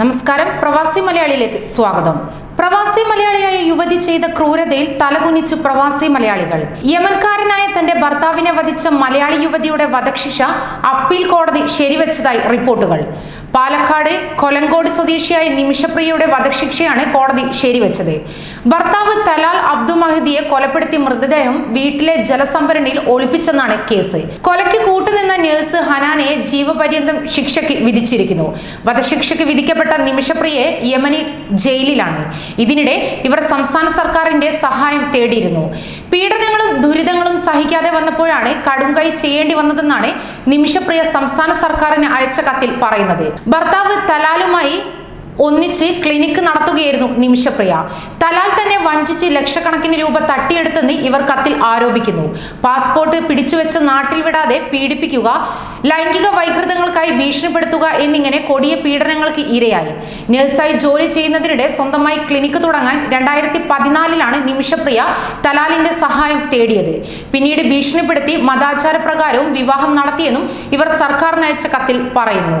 നമസ്കാരം. പ്രവാസി മലയാളിയിലേക്ക് സ്വാഗതം. പ്രവാസി മലയാളിയായ യുവതി ചെയ്ത ക്രൂരതയിൽ തലകുനിച്ചു പ്രവാസി മലയാളികൾ. യമൻകാരനായ തന്റെ ഭർത്താവിനെ വധിച്ച മലയാളി യുവതിയുടെ വധശിക്ഷ അപ്പീൽ കോടതി ശരിവച്ചതായി റിപ്പോർട്ടുകൾ. പാലക്കാട് കൊലങ്കോട് സ്വദേശിയായ നിമിഷപ്രിയയുടെ വധശിക്ഷയാണ് കോടതി ശരിവച്ചത്. ഭർത്താവ് തലാൽ മഹദിയെ കൊലപ്പെടുത്തി മൃതദേഹം വീട്ടിലെ ജലസംഭരണിയിൽ ഒളിപ്പിച്ചെന്നാണ് കേസ്. കൊലയ്ക്ക് കൂട്ടുനിന്ന നഴ്സ് ഹനാനെ ജീവപര്യന്തം ശിക്ഷയ്ക്ക് വിധിച്ചിരിക്കുന്നു. വധശിക്ഷയ്ക്ക് വിധിക്കപ്പെട്ട നിമിഷപ്രിയെ യമനിൽ ജയിലിലാണ്. ഇതിനിടെ ഇവർ സംസ്ഥാന സർക്കാരിന്റെ സഹായം തേടിയിരുന്നു. പീഡനങ്ങളും ദുരിതങ്ങളും സഹിക്കാതെ വന്നപ്പോഴാണ് കടുംകൈ ചെയ്യേണ്ടി വന്നതെന്നാണ് നിമിഷപ്രിയ സംസ്ഥാന സർക്കാരിന് അയച്ച കത്തിൽ പറയുന്നത്. ഭർത്താവ് തലാലുമായി ഒന്നിച്ച് ക്ലിനിക്ക് നടത്തുകയായിരുന്നു നിമിഷപ്രിയ. തലാൽ തന്നെ വഞ്ചിച്ച് ലക്ഷക്കണക്കിന് രൂപ തട്ടിയെടുത്തെന്ന് ഇവർ കത്തിൽ ആരോപിക്കുന്നു. പാസ്പോർട്ട് പിടിച്ചുവെച്ച നാട്ടിൽ വിടാതെ പീഡിപ്പിക്കുക ലൈംഗിക വൈകൃതങ്ങൾക്കായി ഭീഷണിപ്പെടുത്തുക എന്നിങ്ങനെ കൊടിയ പീഡനങ്ങൾക്ക് ഇരയായി. നഴ്സായി ജോലി ചെയ്യുന്നതിനിടെ സ്വന്തമായി ക്ലിനിക്ക് തുടങ്ങാൻ രണ്ടായിരത്തി പതിനാലിലാണ് നിമിഷപ്രിയ തലാലിന്റെ സഹായം തേടിയത്. പിന്നീട് ഭീഷണിപ്പെടുത്തി മതാചാരപ്രകാരവും വിവാഹം നടത്തിയെന്നും ഇവർ സർക്കാരിന് അയച്ച കത്തിൽ പറയുന്നു.